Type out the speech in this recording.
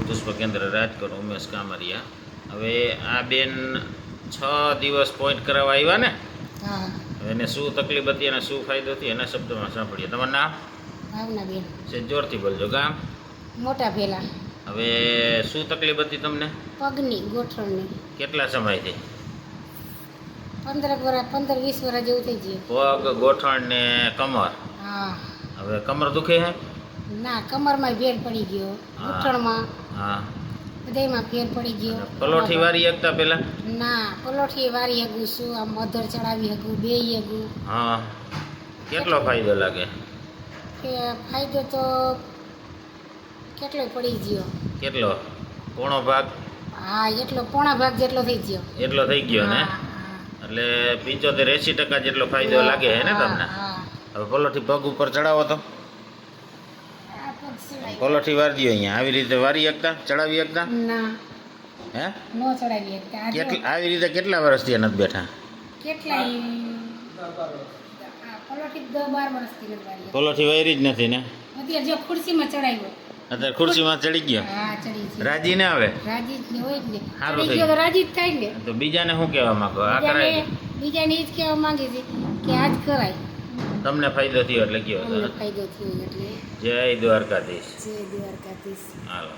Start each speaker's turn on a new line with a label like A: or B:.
A: કેન્દ્ર રાજકોટ ઉમેશ કામરિયા. હવે આ બેન છ દિવસ પોઈન્ટ કરાવવા આવ્યા ને? એને શું તકલીફ હતી અને શું ફાયદો હતી એના શબ્દમાં સાંભળીએ. તમારું નામ?
B: ભાવનાબેન
A: છે જોરથી બોલજો. ગામ?
B: મોટા ભેલા.
A: હવે શું તકલીફ હતી તમને?
B: પગની ગોઠણની.
A: કેટલા સમયથી
B: પંદર વર્ષ પંદર વીસ વર્ષ જેવું થઈ ગયું.
A: પગ ગોઠણ ને કમર?
B: હા.
A: હવે કમર દુખે છે
B: ના કમરમાં ફેર પડી ગયો. ગૂંઠણમાં
A: હા.
B: બધાયમાં ફેર પડી ગયો.
A: પલોઠી વારી એકતા પેલા?
B: ના પલોઠી વારી હગું શું આમ મધર ચડાવી હગું બે હગું.
A: હા. કેટલો ફાયદો લાગે?
B: કે ફાયદો તો કેટલો પડી ગયો?
A: કેટલો? પોણો ભાગ?
B: હા એટલો પોણા ભાગ જેટલો થઈ ગયો.
A: એટલો થઈ ગયો ને? એટલે પંચોતેર એસી ટકા જેટલો ફાયદો લાગે હે ને તમને? હવે પલોઠી પગ ઉપર ચડાવો તો. પલોઠી વારી દો અહીંયા. આવી રીતે વારી એકતા? ચડાવી એકતા?
B: ના.
A: હે?
B: નો ચડાવી શકતા
A: કેટલા આવી રીતે કેટલા વર્ષથી નથી બેઠા?
B: કેટલા પલોઠી
A: જ નથી ને?
B: અત્યારે જો ખુરશીમાં ચડાવ્યો.
A: અત્યારે ખુરશીમાં ચડી ગયો? રાજી ને આવે સારું થઈ
B: ગયો તો રાજી જ થાય ને.
A: તો બીજાને શું કહેવા માંગો? આ કરાય
B: બીજાને બીજાને એ જ કહેવા માંગે છે કે આજ કરાય.
A: તમને ફાયદો થયો એટલે
B: અમને ફાયદો થયો એટલે.
A: જય દ્વારકાધીશ.
B: જય દ્વારકાધીશ.
A: હાલો.